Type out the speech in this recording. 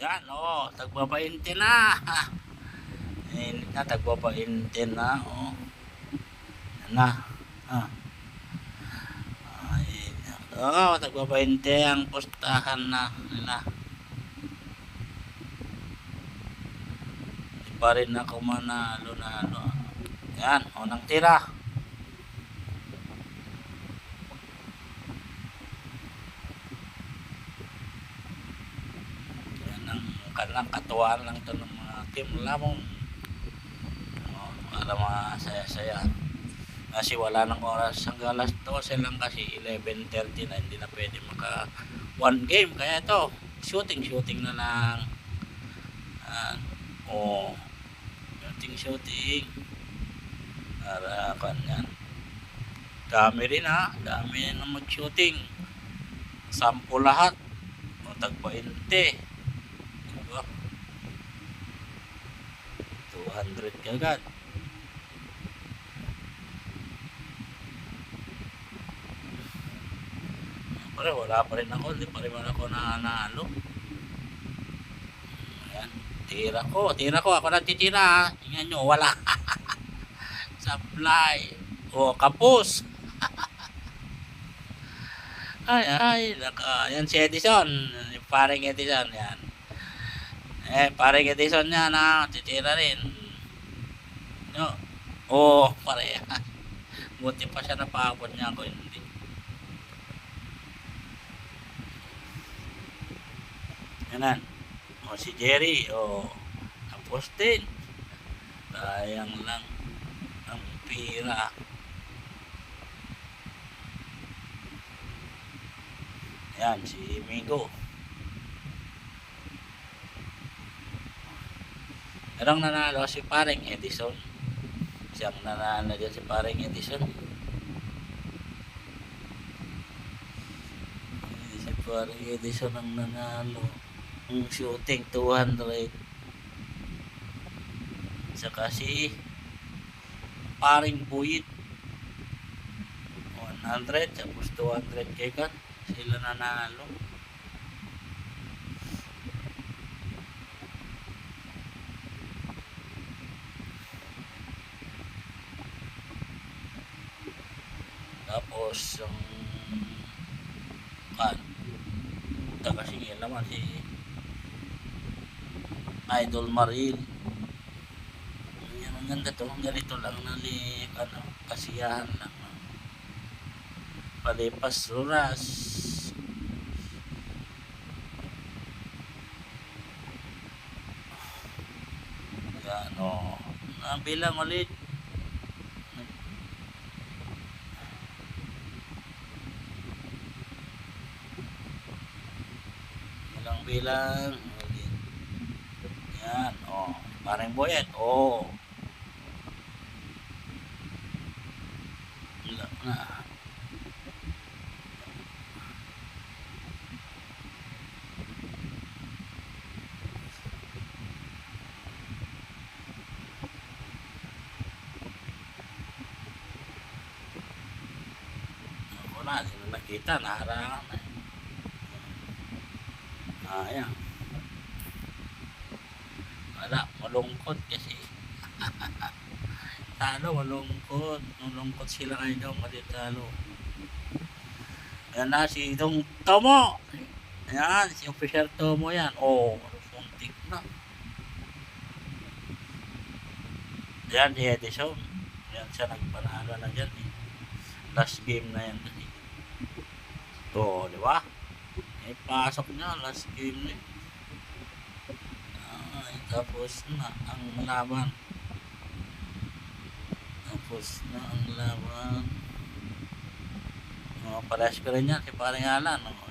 Yan, oh, tagbabainte na. Init na, tagbabainte na, oh. Yan na. Ah. Ay, oh, tagbabainte ang pustahan na nila. Di pa rin ako manalo na ano. Yan, unang tira. Yan ang kanang katuwaan lang to ng mga team lamang. Oh, para masaya-saya. Kasi wala nang oras hanggang alas 12 lang kasi 11.30 na hindi na pwede maka one game. Kaya ito, shooting shooting na lang. Ah, oh, shooting shooting. Para kanyan. Dami rin ha, dami na mag-shooting. Sampo lahat. O. Diba? 200 kagad. Pare, wala pa rin ako. Hindi pa rin ako nanalo. Ayan. Tira ko. Tira ko. Ako nagtitira. ha. Tingnan nyo. Wala. Supply. O, kapos. ay, ay. Naka, yan si Edison. Paring Edison. Yan. Eh, paring Edison niya na. Titira rin. No. Oo, pare. Buti pa siya napapot niya ako. Hindi. Yanan. O si Jerry, o tapos din. Sayang lang ang pira. Yan, si Migo. Merong nanalo si paring Edison. Siyang nanalo dyan si paring Edison. Si paring Edison ang nanalo. Ang shooting 200. Saka si paring Buyit 100 tapos 200 kay kan sila nanalo. Tapos yung kan taga sige naman si Idol Maril. Yan ang ganda to. Ganito lang nali ano, kasiyahan lang. Palipas ruras. Yan o. Ang bilang ulit. Bilang. Ulit. Yan, oh. Parang boyet, oh. Wala na. Na nakita, naharangan na. Ah, yan. Wala, malungkot kasi. talo, malungkot. Malungkot sila ngayon, mali talo. Yan na, si Dong Tomo. Yan, si Officer Tomo yan. Oh, puntik na. Yan, si Edison. Yan siya nagpanalo na dyan. Eh. Last game na yan. Oo, di ba? Eh, pasok niya, last game na eh. Ay, tapos na ang laban. Tapos na ang laban. Oh, pares ko rin yan, si paring Alan. Oh,